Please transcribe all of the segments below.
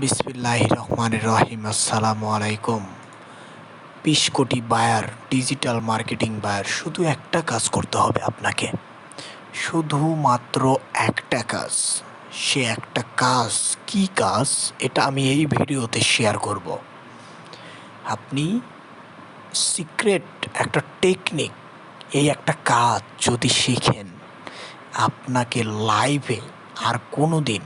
বিসমিল্লাহ রহমান রহিম। আসসালামু আলাইকুম। বিশ কোটি বায়ার, ডিজিটাল মার্কেটিং বায়ার, শুধু একটা কাজ করতে হবে আপনাকে। শুধুমাত্র একটা কাজ। সে একটা কাজ কি কাজ? এটা আমি এই ভিডিওতে শেয়ার করব। আপনি সিক্রেট একটা টেকনিক, এই একটা কাজ যদি শিখেন, আপনাকে লাইভে আর কোনো দিন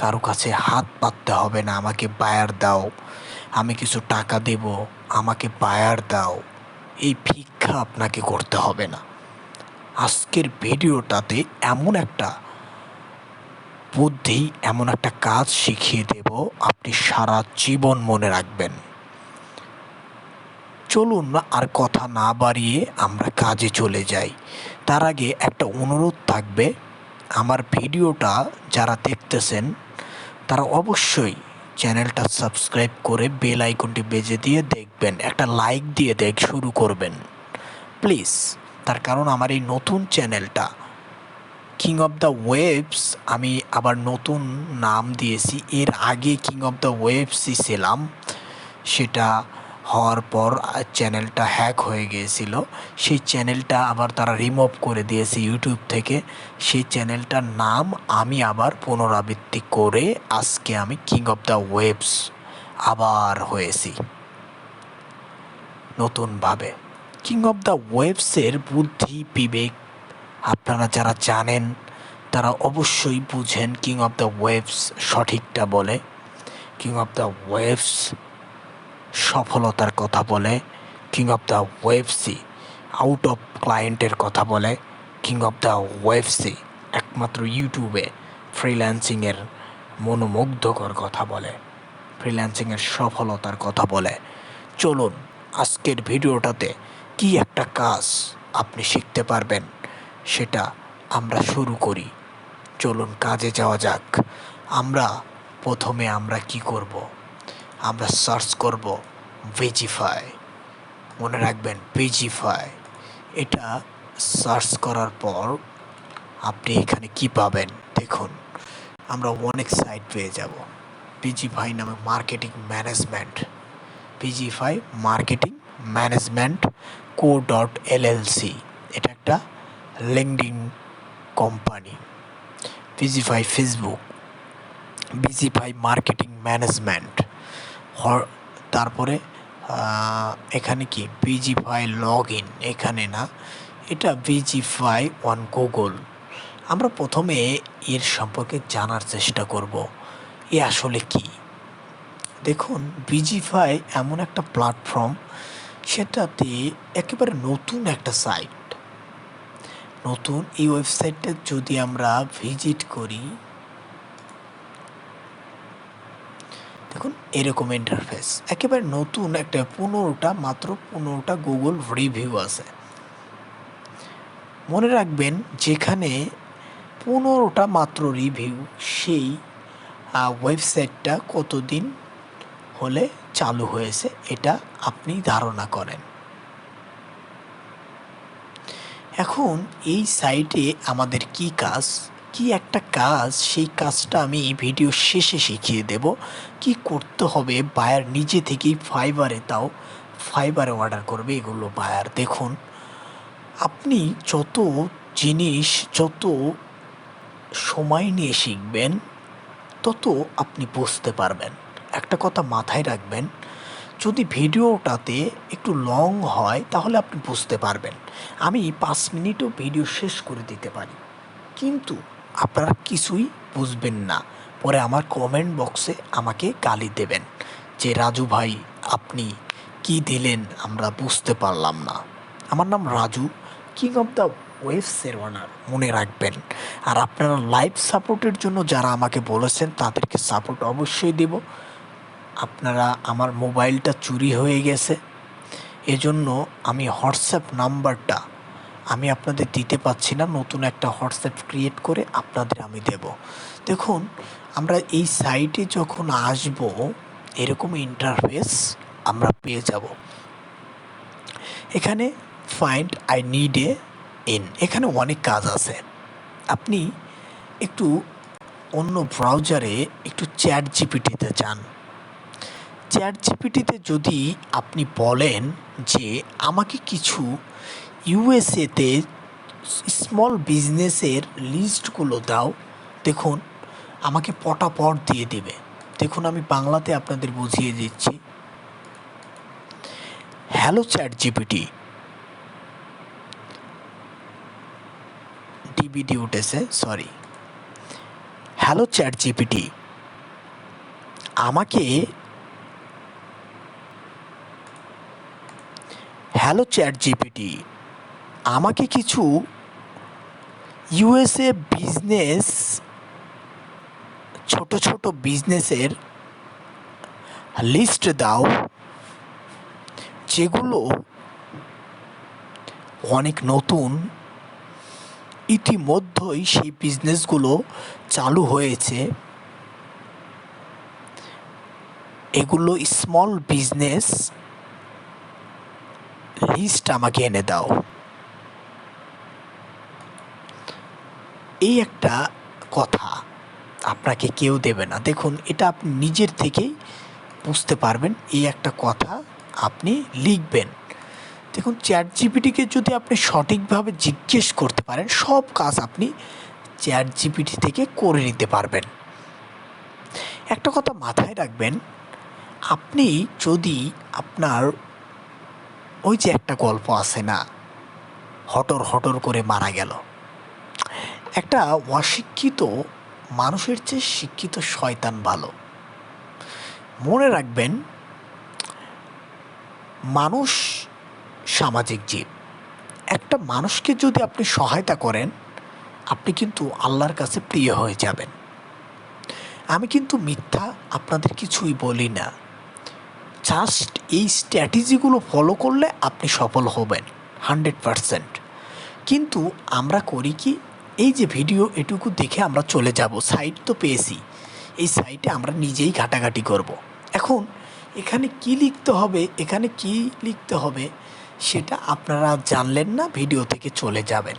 কারও কাছে হাত পাততে হবে না, আমাকে বায়ার দাও। আমি কিছু টাকা দেব, আমাকে বায়ার দাও। এই ভিক্ষা আপনাকে করতে হবে না। আজকের ভিডিওটাতে এমন একটা বুদ্ধি, এমন একটা কাজ শিখিয়ে দেব, আপনি সারা জীবন মনে রাখবেন। চলুন আর কথা না বাড়িয়ে আমরা কাজে চলে যাই। তার আগে একটা অনুরোধ থাকবে, আমার ভিডিওটা যারা দেখতেছেন তারা অবশ্যই চ্যানেলটা সাবস্ক্রাইব করে বেল আইকনটি বেজে দিয়ে দেখবেন, একটা লাইক দিয়ে দেখ, শুরু করবেন। প্লিজ, তার কারণ আমার এই নতুন চ্যানেলটা কিং অফ দ্য ওয়েবস আমি আবার নতুন নাম দিয়েছি। এর আগে কিং অফ দ্য ওয়েবসই ছিলাম। সেটা হওয়ার পর চ্যানেলটা হ্যাক হয়ে গিয়েছিল। সেই চ্যানেলটা আবার তারা রিমুভ করে দিয়েছে ইউটিউব থেকে। সেই চ্যানেলটার নাম আমি আবার পুনরাবৃত্তি করে আজকে আমি কিং অফ দ্য ওয়েবস আবার হয়েছি। নতুনভাবে। কিং অফ দ্য ওয়েবসের বুদ্ধি, বিবেক আপনারা যারা জানেন, তারা অবশ্যই বুঝেন কিং অফ দ্য ওয়েবস সঠিকটা বলে। কিং অফ দ্য ওয়েবস সফলতার কথা বলে king of the webs out of ক্লায়েন্টের কথা বলে কিং অফ দ্য ওয়েবসি একমাত্র ইউটিউবে ফ্রিল্যান্সিংয়ের মনোমুগ্ধকর কথা বলে ফ্রিল্যান্সিংয়ের সফলতার কথা বলে। চলুন, আজকের ভিডিওটাতে কি একটা কাজ আপনি শিখতে পারবেন সেটা আমরা শুরু করি। চলুন, কাজে যাওয়া যাক। আমরা প্রথমে আমরা কি করব? আমরা সার্চ করব ভেজিফাই মনে রাখবেন ভেজিফাই এটা সার্চ করার পর আপনি এখানে কি পাবেন? দেখুন, আমরা অনেক সাইট পেয়ে যাব। পিজিফাই নামে marketing management. পিজিফাই marketing management co dot LLC এটা একটা লিঙ্কডিং কোম্পানি। পিজিফাই ফেসবুক। বিজিফাই মার্কেটিং ম্যানেজমেন্ট। তারপরে এখানে কি? বিজিফাই লগ ইন এখানে না। এটা বিজিফাই অন গুগল আমরা প্রথমে এর সম্পর্কে জানার চেষ্টা করব। এ আসলে কি? দেখুন বিজিফাই এমন একটা প্ল্যাটফর্ম সেটাতে একেবারে নতুন একটা সাইট নতুন এই ওয়েবসাইটটা যদি আমরা ভিজিট করি দেখুন, এরকম ইন্টারফেস একেবারে নতুন একটা, পনেরোটা, মাত্র পনেরোটা গুগল রিভিউ আছে। মনে রাখবেন, যেখানে পনেরোটা মাত্র রিভিউ সেই ওয়েবসাইটটা কতদিন হলে চালু হয়েছে, এটা আপনি ধারণা করেন। এখন, এই সাইটে আমাদের কি কাজ? কি একটা কাজ, সেই কাজটা আমি ভিডিও শেষে শিখিয়ে দেব। কি করতে হবে বায়ার নিজে থেকেই ফাইবারে তাও ফাইবারে অর্ডার করবে এগুলো বায়ার দেখুন, আপনি যত জিনিস, যত সময় নিয়ে শিখবেন, তত আপনি বুঝতে পারবেন। একটা কথা মাথায় রাখবেন, যদি ভিডিওটাতে একটু লং হয়, তাহলে আপনি বুঝতে পারবেন। আমি পাঁচ মিনিটও ভিডিও শেষ করে দিতে পারি। কিন্তু আপনারা কিছুই বুঝবেন না। পরে আমার কমেন্ট বক্সে আমাকে গালি দেবেন যে, রাজু ভাই, আপনি কি দিলেন? আমরা বুঝতে পারলাম না। আমার নাম রাজু কিং অফ দ্য ওয়েবসের সেরওয়ানার মনে রাখবেন। আর আপনারা লাইভ সাপোর্টের জন্য যারা আমাকে বলেছেন, তাদেরকে সাপোর্ট অবশ্যই দেব। আপনারা আমার মোবাইলটা চুরি হয়ে গেছে। এজন্য আমি হোয়াটসঅ্যাপ নাম্বারটা আমি আপনাদের দিতে পাচ্ছি না, নতুন একটা হোয়াটসঅ্যাপ ক্রিয়েট করে আপনাদের আমি দেব। দেখুন, আমরা এই সাইটে যখন আসব, এরকম ইন্টারফেস আমরা পেয়ে যাব। এখানে find I need a in এখানে অনেক কাজ আছে। আপনি একটু অন্য ব্রাউজারে একটু চ্যাট জিপিটিতে যান। চ্যাট জিপিটিতে যদি আপনি বলেন যে, আমাকে কিছু ইউএসএতে স্মল বিজনেসের লিস্টগুলো দাও। দেখুন, আমাকে পটাপট দিয়ে দেবে। দেখুন, আমি বাংলাতে আপনাদের বুঝিয়ে দিচ্ছি। হ্যালো চ্যাট জিপিটি ডিবিডি উঠেছে সরি হ্যালো চ্যাট জিপিটি আমাকে হ্যালো চ্যাট জিপিটি আমাকে কিছু ইউএসএ বিজনেস ছোট ছোট বিজনেসের লিস্ট দাও, যেগুলো অনেক নতুন। ইতিমধ্যেই সেই বিজনেসগুলো চালু হয়েছে। এগুলো স্মল বিজনেস লিস্ট আমাকে এনে দাও। এই একটা কথা আপনাকে কেউ দেবে না। দেখুন, এটা আপনি নিজের থেকেই বুঝতে পারবেন, এই একটা কথা আপনি লিখবেন। দেখুন চ্যাট জিপিটিকে যদি আপনি সঠিকভাবে জিজ্ঞেস করতে পারেন, সব কাজ আপনি চ্যাট জিপিটি থেকে করে নিতে পারবেন। একটা কথা মাথায় রাখবেন, আপনি যদি আপনার ওই যে একটা গল্প আছে না, হটর হটর করে মারা গেল। একটা অশিক্ষিত মানুষের চেয়ে শিক্ষিত শয়তান ভালো। মনে রাখবেন, মানুষ সামাজিক জীব। একটা মানুষকে যদি আপনি সহায়তা করেন, আপনি কিন্তু আল্লাহর কাছে প্রিয় হয়ে যাবেন। আমি কিন্তু মিথ্যা আপনাদের কিছুই বলি না। জাস্ট এই স্ট্র্যাটেজিগুলো ফলো করলে আপনি সফল হবেন, হান্ড্রেড পারসেন্ট। কিন্তু আমরা করি কি এই যে ভিডিও এটুকু দেখে আমরা চলে যাব সাইট তো পেয়েছি। এই সাইটে আমরা নিজেই ঘাটাঘাটি করব। এখন এখানে কি লিখতে হবে, এখানে কি লিখতে হবে, সেটা আপনারা জানলেন না, ভিডিও থেকে চলে যাবেন।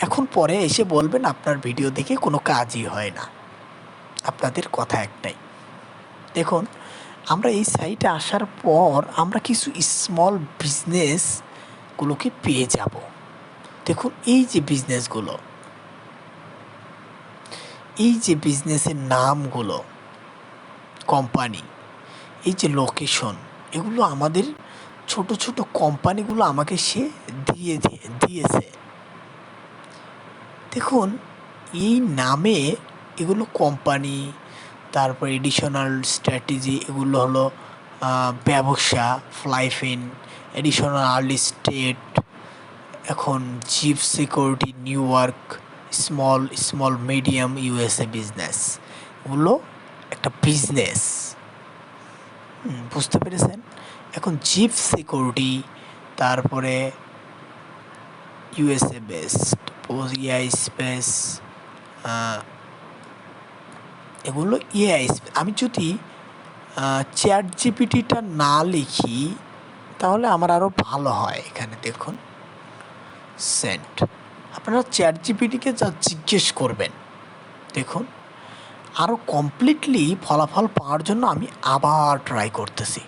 এখন পরে এসে বলবেন আপনার ভিডিও দেখে কোনো কাজই হয় না। আপনাদের কথা একটাই। দেখুন, আমরা এই সাইটে আসার পর আমরা কিছু স্মল বিজনেসগুলোকে পেয়ে যাব। দেখুন, এই যে বিজনেসগুলো এই যে বিজনেসের নামগুলো কোম্পানি এই যে লোকেশন এগুলো আমাদের ছোট ছোট কোম্পানিগুলো আমাকে সে দিয়ে দিয়ে দিয়েছে। দেখুন, এই নামে এগুলো কোম্পানি তারপর এডিশনাল স্ট্র্যাটেজি এগুলো হলো ব্যবসা ফ্লাইফিন এডিশনাল স্টেট এখন chief security new York small small medium USA business এগুলো একটা বিজনেস বুঝতে পেরেছেন? এখন চিফ সিকিউরিটি তারপরে ইউএসএ বেস্ট ইআই স্পেস এগুলো এআই আমি যদি চ্যাট জিপিটিটা না লিখি, তাহলে আমার আরও ভালো হয় এখানে, দেখুন। সেন্ট। আপনারা চ্যাট জিপিটিকে যা জিজ্ঞেস করবেন, দেখুন আরও কমপ্লিটলি ফলাফল পাওয়ার জন্য আমি আবার ট্রাই করতেছি।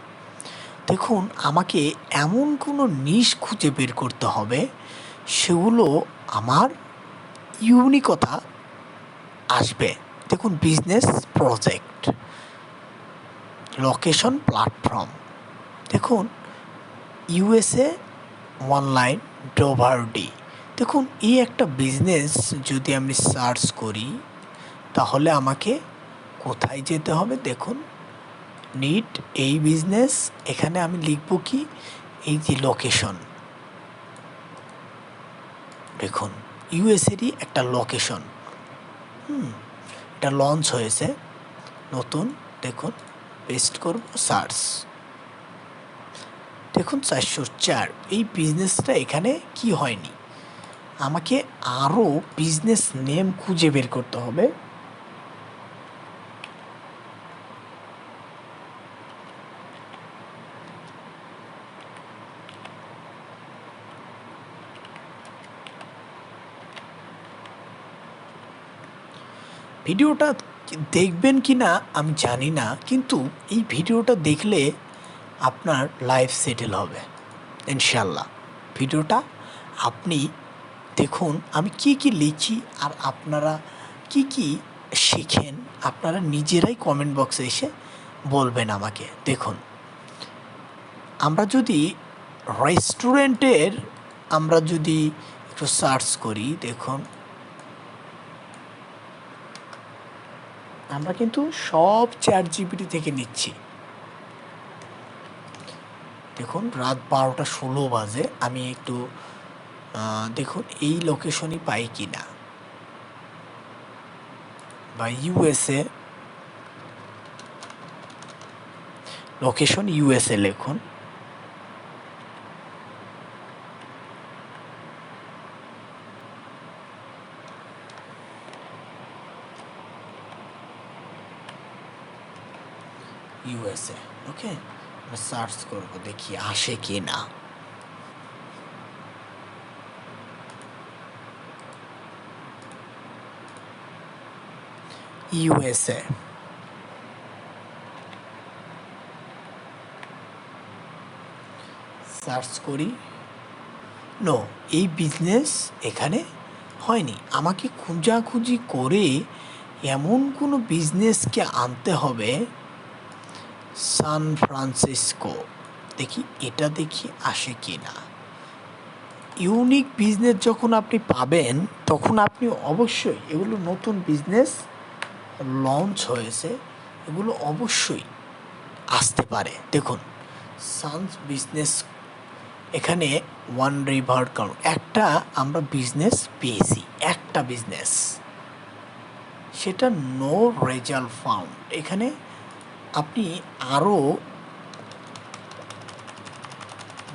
দেখুন, আমাকে এমন কোনো নিশ খুঁজে বের করতে হবে, সেগুলো আমার ইউনিকতা আসবে। দেখুন বিজনেস প্রজেক্ট লোকেশন প্ল্যাটফর্ম দেখুন ইউএসএ অনলাইন ডোভারডি দেখুন, এই একটা বিজনেস যদি আমি সার্চ করি, তাহলে আমাকে কোথায় যেতে হবে? দেখুন, নিট এই বিজনেস, এখানে আমি লিখব কি? এই যে লোকেশন। দেখুন, ইউএসএরই একটা লোকেশন। হুম, এটা লঞ্চ হয়েছে। নতুন, দেখুন, পেস্ট করব, সার্চ। দেখুন, চারশো চার, এই বিজনেসটা এখানে কি হয়নি? আমাকে আরও বিজনেস নেম খুঁজে বের করতে হবে। ভিডিওটা দেখবেন কি না আমি জানি না, কিন্তু এই ভিডিওটা দেখলে আপনার লাইফ সেটেল হবে ইনশাল্লাহ ভিডিওটা আপনি দেখুন, আমি কি কি লিখি আর আপনারা কি কি শিখেন, আপনারা নিজেরাই কমেন্ট বক্সে এসে বলবেন আমাকে। দেখুন, আমরা যদি রেস্টুরেন্টের আমরা যদি একটু সার্চ করি, দেখুন, আমরা কিন্তু সব চ্যাট জিপিটি থেকে নিচ্ছি। দেখুন, রাত বারোটা ষোলো বাজে। আমি একটু দেখুন, এই লোকেশনই পাই কি না বা ইউএসএ লোকেশন ইউএসএ লিখুন। ইউএসএ ওকে সার্চ করব, দেখি আসে কি না ইউএসএ সার্চ করি। নো এই বিজনেস এখানে হয়নি। আমাকে খুঁজাখুঁজি করে এমন কোনো বিজনেসকে আনতে হবে সান ফ্রান্সিসকো। দেখি এটা দেখি আসে কি না ইউনিক বিজনেস যখন আপনি পাবেন, তখন আপনি অবশ্যই এগুলো নতুন বিজনেস লঞ্চ হয়েছে, এগুলো অবশ্যই আসতে পারে। দেখুন সানস বিজনেস এখানে ওয়ান রিভার কাউন্ট একটা আমরা বিজনেস পেয়েছি, একটা বিজনেস। সেটা নো রেজাল্ট ফাউন্ড। এখানে আপনি আরও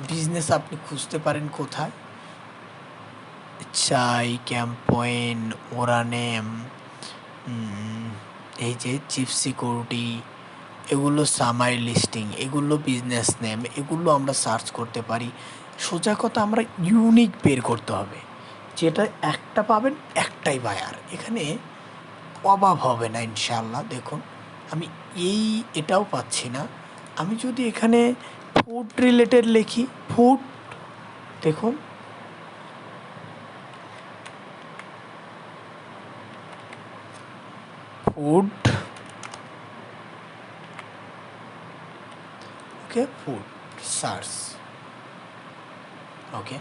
বিজনেস আপনি খুঁজতে পারেন কোথায়? চাই ক্যাম্পয়েন ওরানেম এই যে চিফ সিকিউরিটি এগুলো সামাই লিস্টিং এগুলো বিজনেস নেম এগুলো আমরা সার্চ করতে পারি। সোজা কথা আমরা ইউনিক বের করতে হবে। যেটা একটা পাবেন, একটাই বায়ার এখানে অভাব হবে না ইনশাল্লাহ দেখুন আমি এই এটাও পাচ্ছি না। আমি যদি এখানে ফুড রিলেটেড লিখি ফুড দেখুন। Food okay food search okay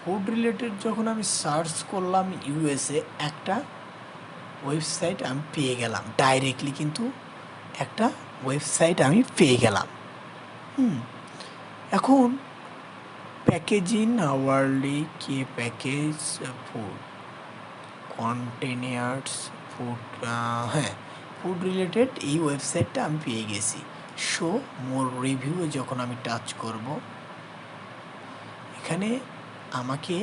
food related যখন আমি সার্চ করলাম ইউএসএ একটা ওয়েবসাইট আমি পেয়ে গেলাম ডাইরেক্টলি কিন্তু একটা ওয়েবসাইট আমি পেয়ে গেলাম। হুম, এখন প্যাকেজিং আওয়ারলি কে প্যাকেজ ফুড কন্টেনার্স ফুড হ্যাঁ ফুড রিলেটেড এই ওয়েবসাইটটা আমি পেয়ে গেছি। শো মোর রিভিউ যখন আমি টাচ করব, এখানে আমাকে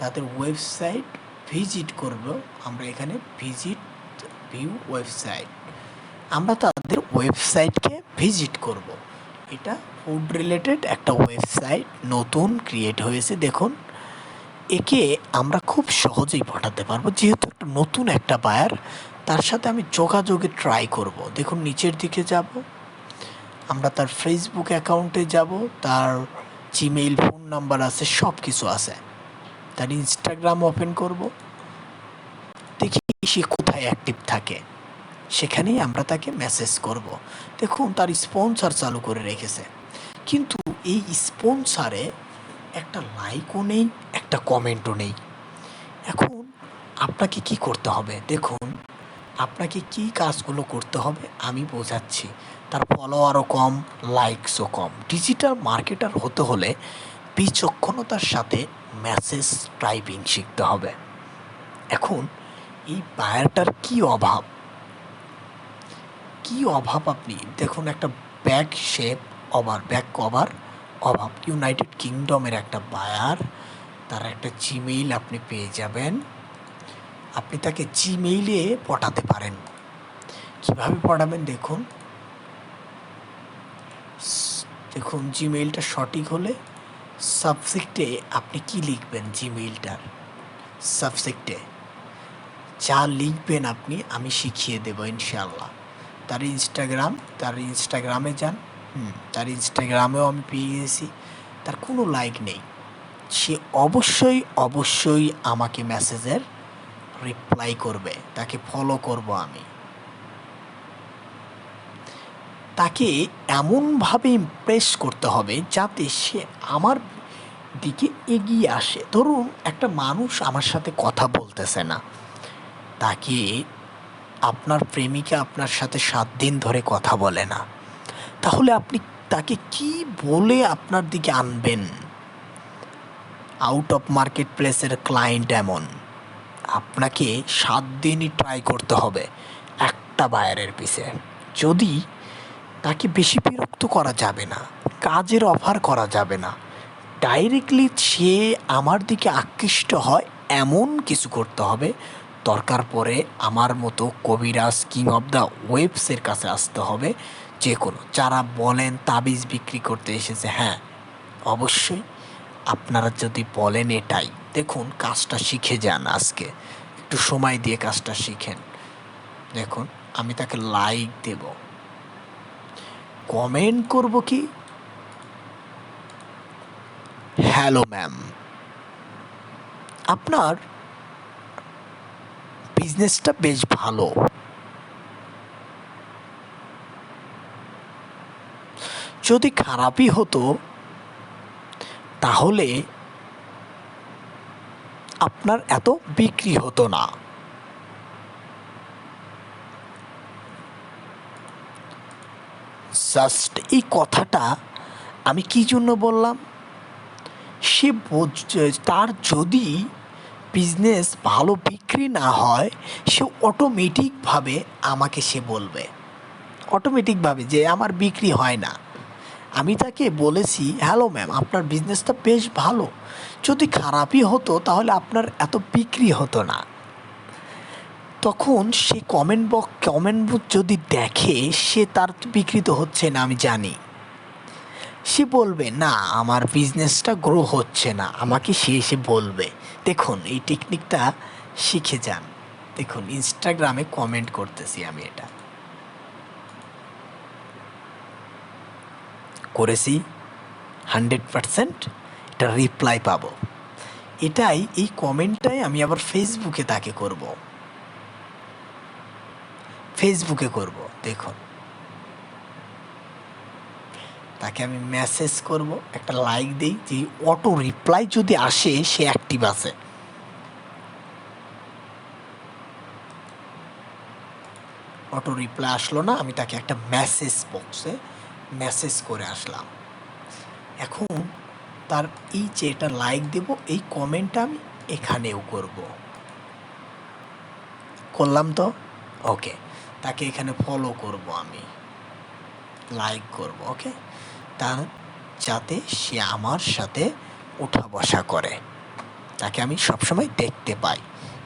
তাদের ওয়েবসাইট ভিজিট করব আমরা এখানে ভিজিট ভিউ ওয়েবসাইট আমরা তাদের ওয়েবসাইটকে ভিজিট করব। এটা ফুড রিলেটেড একটা ওয়েবসাইট নতুন ক্রিয়েট হয়েছে, দেখুন। একে আমরা খুব সহজেই পাঠাতে পারব, যেহেতু একটা নতুন একটা বায়ার, তার সাথে আমি যোগাযোগে ট্রাই করব। দেখুন, নিচের দিকে যাব, আমরা তার ফেসবুক অ্যাকাউন্টে যাব, তার জিমেইল ফোন নাম্বার আছে সব কিছু আছে। তার ইনস্টাগ্রাম ওপেন করব। দেখি সে কোথায় অ্যাক্টিভ থাকে। সেখানেই আমরা তাকে মেসেজ করব। দেখুন, তার স্পন্সর চালু করে রেখেছে। কিন্তু এই স্পন্সারে একটা লাইকও নেই, একটা কমেন্টও নেই। এখন আপনাকে কি করতে হবে? দেখুন, আপনাকে কি কাজগুলো করতে হবে আমি বোঝাচ্ছি। তার ফলোয়ারও কম লাইকসও কম। ডিজিটাল মার্কেটার হতে হলে বিচক্ষণতার সাথে মেসেজ টাইপিং শিখতে হবে। এখন এই বায়ারটার কি অভাব? কি অভাব আপনি? দেখুন, একটা back shape over back cover অভাব ইউনাইটেড কিংডমের একটা বায়ার তার একটা জিমেইল আপনি পেয়ে যাবেন। আপনি তাকে জিমেইলে পটাতে পারেন। কীভাবে পড়াবেন দেখুন? দেখুন জিমেইলটা সঠিক হলে সাবজেক্টে আপনি কি লিখবেন জিমেইলটার সাবজেক্টে যা লিখবেন আপনি, আমি শিখিয়ে দেবো ইনশাল্লাহ তার ইনস্টাগ্রাম তার ইনস্টাগ্রামে যান। হুম, তার ইনস্টাগ্রামেও আমি পেয়ে গেছি। তার কোনো লাইক নেই। সে অবশ্যই অবশ্যই আমাকে মেসেজের রিপ্লাই করবে। তাকে ফলো করব আমি। তাকে এমনভাবে ইমপ্রেস করতে হবে যাতে সে আমার দিকে এগিয়ে আসে। ধরুন, একটা মানুষ আমার সাথে কথা বলতেছে না। তাকে আপনার প্রেমিকা আপনার সাথে সাত দিন ধরে কথা বলে না। তাহলে আপনি তাকে কি বলে আপনার দিকে আনবেন? আউট অফ মার্কেট প্লেসের ক্লায়েন্ট এমন। আপনাকে সাত দিনই ট্রাই করতে হবে একটা বায়ারের পিছে। যদি তাকে বেশি বিরক্ত করা যাবে না, কাজের অফার করা যাবে না ডাইরেক্টলি সে আমার দিকে আকৃষ্ট হয়, এমন কিছু করতে হবে দরকার পড়ে আমার মতো কবিরাজ কিং অফ দ্য ওয়েবসের কাছে আসতে হবে। যে কোনো, যারা বলেন তাবিজ বিক্রি করতে এসেছে হ্যাঁ অবশ্যই আপনারা যদি বলেন এটাই। দেখুন, কাজটা শিখে যান আজকে। একটু সময় দিয়ে কাজটা শিখেন। দেখুন, আমি তাকে লাইক দেব। কমেন্ট করব কি? হ্যালো ম্যাম আপনার বিজনেসটা বেশ ভালো। যদি খারাপই হতো, তাহলে আপনার এত বিক্রি হতো না। জাস্ট এই কথাটা আমি কি জন্য বললাম? সে তার যদি বিজনেস ভালো বিক্রি না হয়, সে অটোমেটিকভাবে আমাকে সে বলবে। অটোমেটিকভাবে যে আমার বিক্রি হয় না। আমি তাকে বলেছি হ্যালো ম্যাম আপনার বিজনেসটা বেশ ভালো। যদি খারাপই হতো, তাহলে আপনার এত বিক্রি হতো না। তখন সে কমেন্ট বক্স কমেন্ট যদি দেখে, সে তার বিকৃত হচ্ছে না, আমি জানি। সে বলবে, না, আমার বিজনেসটা গ্রো হচ্ছে না। আমাকে সে এসে বলবে। দেখুন, এই টেকনিকটা শিখে যান। দেখুন ইনস্টাগ্রামে কমেন্ট করতেছি আমি এটা। করেছি হান্ড্রেড পারসেন্ট এটা রিপ্লাই পাবো। এটাই, এই কমেন্টটাই আমি আবার ফেসবুকে তাকে করব। ফেসবুকে করব, দেখুন। তাকে আমি মেসেজ করব, একটা লাইক দিই, যে অটো রিপ্লাই যদি আসে, সে অ্যাক্টিভ আছে। অটো রিপ্লাই আসলো না, আমি তাকে একটা মেসেজ বক্সে মেসেজ করে আসলাম। এখন তার এই যে এটা লাইক দেব, এই কমেন্টটা আমি এখানেও করব। করলাম তো? ওকে তাকে এখানে ফলো করব আমি। লাইক করব ওকে তার যাতে সে আমার সাথে উঠা বসা করে। তাকে আমি সবসময় দেখতে পাই।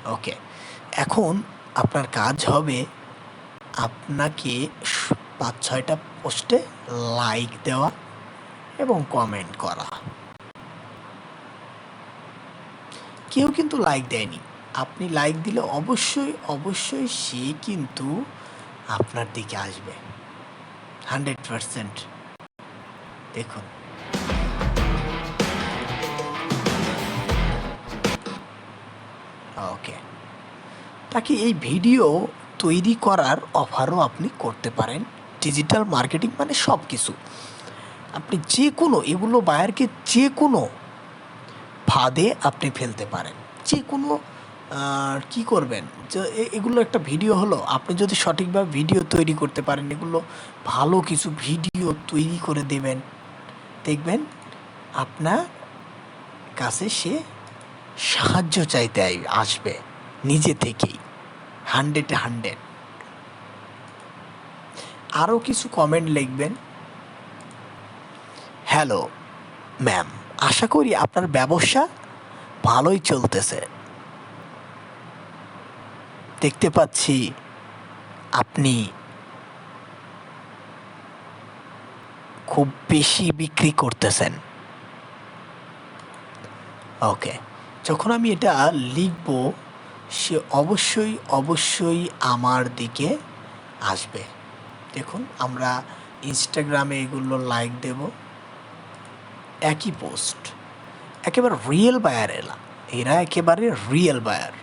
ওকে এখন আপনার কাজ হবে আপনাকে পাঁচ ছয়টা পোস্টে লাইক দেওয়া এবং কমেন্ট করা। কেউ কিন্তু লাইক দেয়নি। আপনি লাইক দিলে অবশ্যই অবশ্যই সে কিন্তু আপনার দিকে আসবে। হান্ড্রেড পারসেন্ট দেখুন। ওকে। তাকে এই ভিডিও তৈরি করার অফারও আপনি করতে পারেন। ডিজিটাল মার্কেটিং মানে সব কিছু আপনি যে কোনো এগুলো বায়ারকে যে কোনো ফাঁদে আপনি ফেলতে পারেন। যে কোনো কি করবেন? যে এগুলো একটা ভিডিও হলো। আপনি যদি সঠিকভাবে ভিডিও তৈরি করতে পারেন, এগুলো ভালো কিছু ভিডিও তৈরি করে দেবেন। দেখবেন আপনার কাছে সে সাহায্য চাইতে আসবে নিজে থেকেই হান্ড্রেডে হান্ড্রেড আরও কিছু কমেন্ট লিখবেন। হ্যালো ম্যাম আশা করি আপনার ব্যবসা ভালোই চলতেছে। দেখতে পাচ্ছি আপনি খুব বেশি বিক্রি করতেছেন। ওকে যখন আমি এটা লিখব, সে অবশ্যই অবশ্যই আমার দিকে আসবে। দেখুন, আমরা ইনস্টাগ্রামে এগুলো লাইক দেব। একই পোস্ট একেবারে রিয়েল বায়ার এলা এরা একেবারে রিয়েল বায়ার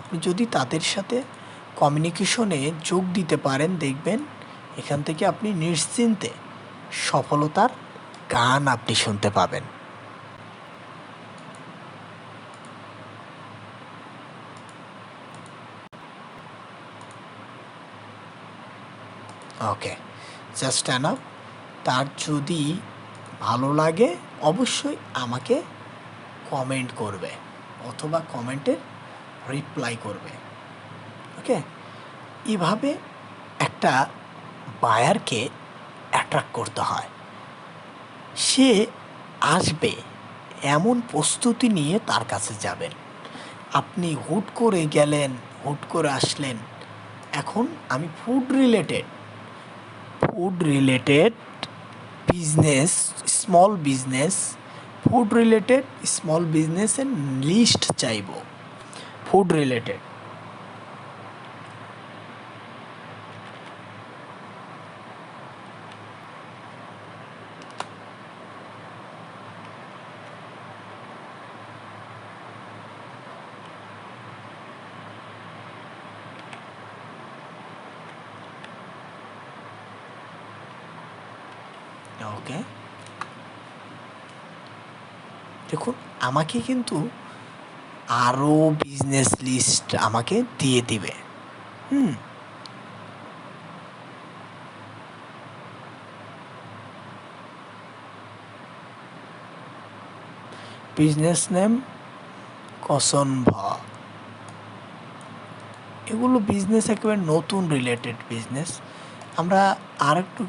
আপনি যদি তাদের সাথে কমিউনিকেশনে যোগ দিতে পারেন, দেখবেন এখান থেকে আপনি নিশ্চিন্তে সফলতার গান আপনি শুনতে পাবেন। ওকে জাস্ট অ্যান আপ তার যদি ভালো লাগে, অবশ্যই আমাকে কমেন্ট করবে, অথবা কমেন্টের রিপ্লাই করবে। ওকে, এভাবে একটা বায়ারকে অ্যাট্রাক্ট করতে হয়। সে আসবে এমন প্রস্তুতি নিয়ে তার কাছে যাবেন। আপনি হুট করে গেলেন, হুট করে আসলেন। এখন আমি food related food related business small business food related small বিজনেসের লিস্ট চাইব। Food related okay? দেখুন আমাকে কিন্তু আরও বিজনেস লিস্ট আমাকে দিয়ে দিবে। হুম? বিজনেস নেম কসন এগুলো বিজনেস একেবারে নতুন রিলেটেড বিজনেস আমরা আর একটু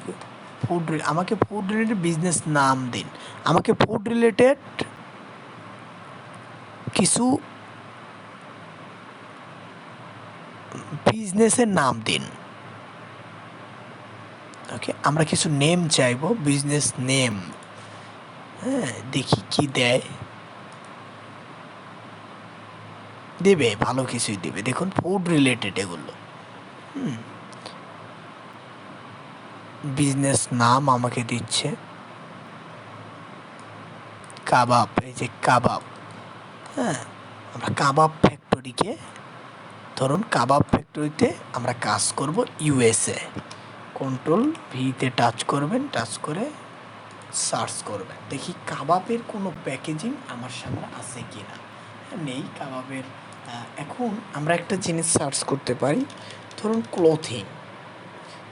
ফুড আমাকে ফুড রিলেটেড বিজনেস নাম দিন। আমাকে ফুড রিলেটেড কিছু বিজনেসের নাম দিন। ওকে আমরা কিছু নেম চাইব বিজনেস নেম হ্যাঁ দেখি কি দেয়। দেবে, ভালো কিছুই দেবে। দেখুন ফুড রিলেটেড এগুলো। হুম। বিজনেস নাম আমাকে দিচ্ছে। কাবাব, এই যে কাবাব হ্যাঁ? আমরা কাবাব ফ্যাক্টরিকে ধরুন কাবাব ফ্যাক্টরিতে আমরা কাজ করব ইউএসএ কন্ট্রোল ভিতে টাচ করবেন টাচ করে সার্চ করবেন। দেখি কাবাবের কোনো প্যাকেজিং আমার সামনে আছে কি না নেই কাবাবের। এখন আমরা একটা জিনিস সার্চ করতে পারি। ধরুন ক্লোথিং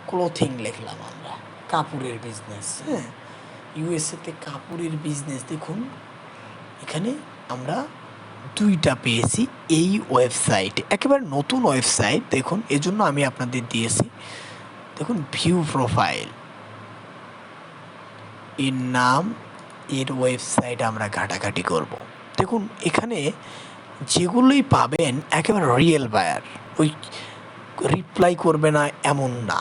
ক্লোথিং লিখলাম আমরা, কাপড়ের বিজনেস হ্যাঁ? ইউএসএতে কাপড়ের বিজনেস দেখুন, এখানে আমরা দুইটা পেয়েছি এই ওয়েবসাইটে একেবারে নতুন ওয়েবসাইট দেখুন, এজন্য আমি আপনাদের দিয়েছি। দেখুন ভিউ প্রোফাইল এর নাম, এর ওয়েবসাইট আমরা ঘাটাঘাটি করব। দেখুন, এখানে যেগুলোই পাবেন, একেবারে রিয়েল বায়ার ওই রিপ্লাই করবে না, এমন না।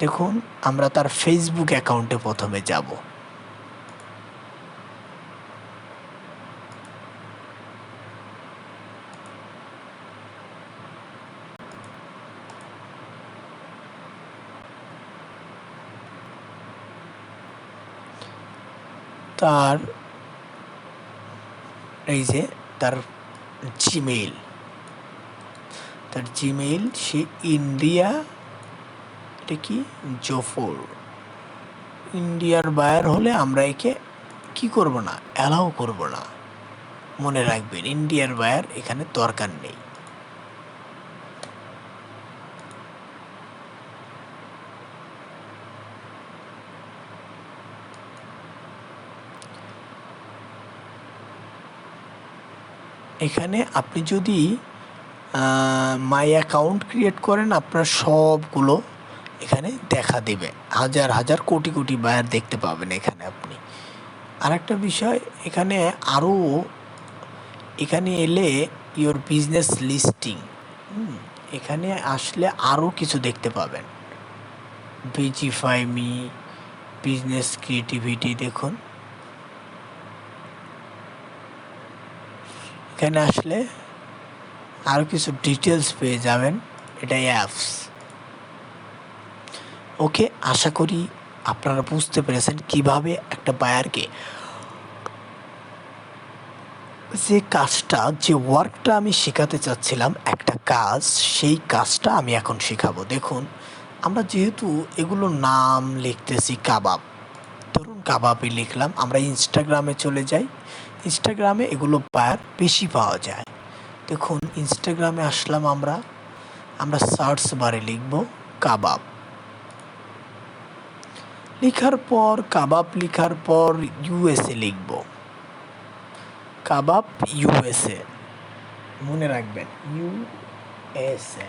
দেখুন, আমরা তার ফেসবুক অ্যাকাউন্টে প্রথমে যাব। তার, এই যে, তার জিমেইল তার জিমেইল সে ইন্ডিয়া এটা কি? জোফর। ইন্ডিয়ার বায়ার হলে আমরা একে কি করব না? অ্যালাউ করব না। মনে রাখবেন, ইন্ডিয়ার বায়ার এখানে দরকার নেই। এখানে আপনি যদি মাই অ্যাকাউন্ট ক্রিয়েট করেন, আপনার সবগুলো এখানে দেখা দেবে। হাজার হাজার কোটি কোটি বায়ার দেখতে পাবেন এখানে আপনি। আরেকটা বিষয়, এখানে আরও এখানে এলে ইওর বিজনেস লিস্টিং এখানে আসলে আরও কিছু দেখতে পাবেন। বিজিফাই মি বিজনেস ক্রিয়েটিভিটি দেখুন। এখানে আসলে আরও কিছু ডিটেলস পেয়ে যাবেন এটা অ্যাপস ওকে আশা করি আপনারা বুঝতে পেরেছেন কীভাবে একটা বায়ারকে যে কাজটা, যে ওয়ার্কটা আমি শেখাতে চাচ্ছিলাম, একটা কাজ, সেই কাজটা আমি এখন শেখাবো। দেখুন, আমরা যেহেতু এগুলো নাম লিখতেছি কাবাব, ধরুন কাবাবই লিখলাম, আমরা ইনস্টাগ্রামে চলে যাই ইনস্টাগ্রামে এগুলো বায়ার বেশি পাওয়া যায়। দেখুন ইনস্টাগ্রামে আসলাম আমরা আমরা সার্চ বারে লিখব কাবাব। লেখার পর, কাবাব লেখার পর ইউএসএ লিখব। কাবাব ইউএসএ মনে রাখবেন ইউএসএ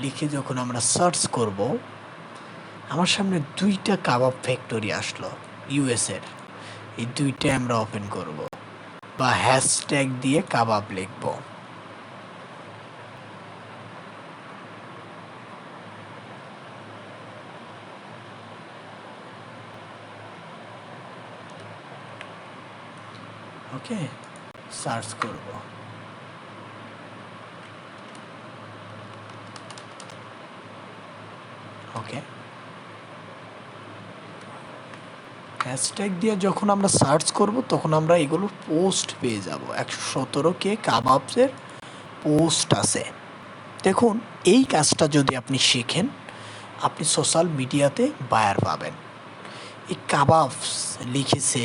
লিখে যখন আমরা সার্চ করব, আমার সামনে দুইটা কাবাব ফ্যাক্টরি আসলো ইউএসের এই দুইটাই আমরা ওপেন করব। বা হ্যাশট্যাগ দিয়ে কাবাব লিখব। ওকে? সার্চ করব। ওকে। হ্যাশট্যাগ দিয়ে যখন আমরা সার্চ করব, তখন আমরা এগুলো পোস্ট পেয়ে যাব। একশো সতেরো কে কাবাবসের পোস্ট আছে। দেখুন, এই কাজটা যদি আপনি শেখেন, আপনি সোশ্যাল মিডিয়াতে বায়ার পাবেন। এই কাবাবস লিখেছে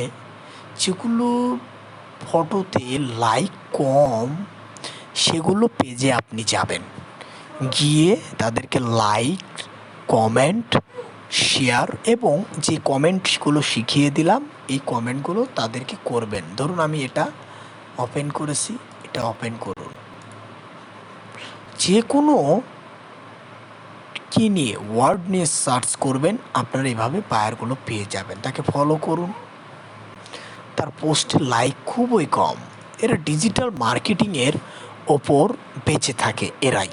যেগুলো ফটোতে লাইক কম, সেগুলো পেজে আপনি যাবেন। গিয়ে তাদেরকে লাইক কমেন্ট শেয়ার এবং যে কমেন্টসগুলো শিখিয়ে দিলাম, এই কমেন্টগুলো তাদেরকে করবেন। ধরুন আমি এটা ওপেন করেছি, এটা ওপেন করুন। যে কোনো কী নিয়ে ওয়ার্ড নিয়ে সার্চ করবেন, আপনারা এভাবে বায়ারগুলো পেয়ে যাবেন। তাকে ফলো করুন। তার পোস্টে লাইক খুবই কম। এরা ডিজিটাল মার্কেটিংয়ের ওপর বেঁচে থাকে এরাই।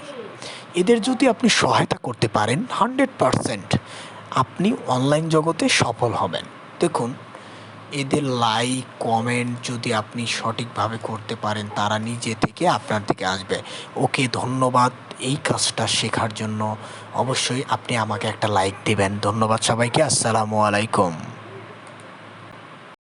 এদের যদি আপনি সহায়তা করতে পারেন হান্ড্রেড পারসেন্ট আপনি অনলাইন জগতে সফল হবেন। দেখুন, এদের লাইক কমেন্ট যদি আপনি সঠিকভাবে করতে পারেন, তারা নিজে থেকে আপনার দিকে আসবে। ওকে ধন্যবাদ, এই কাজটা শেখার জন্য অবশ্যই আপনি আমাকে একটা লাইক দেবেন। ধন্যবাদ সবাইকে, আসসালামু আলাইকুম।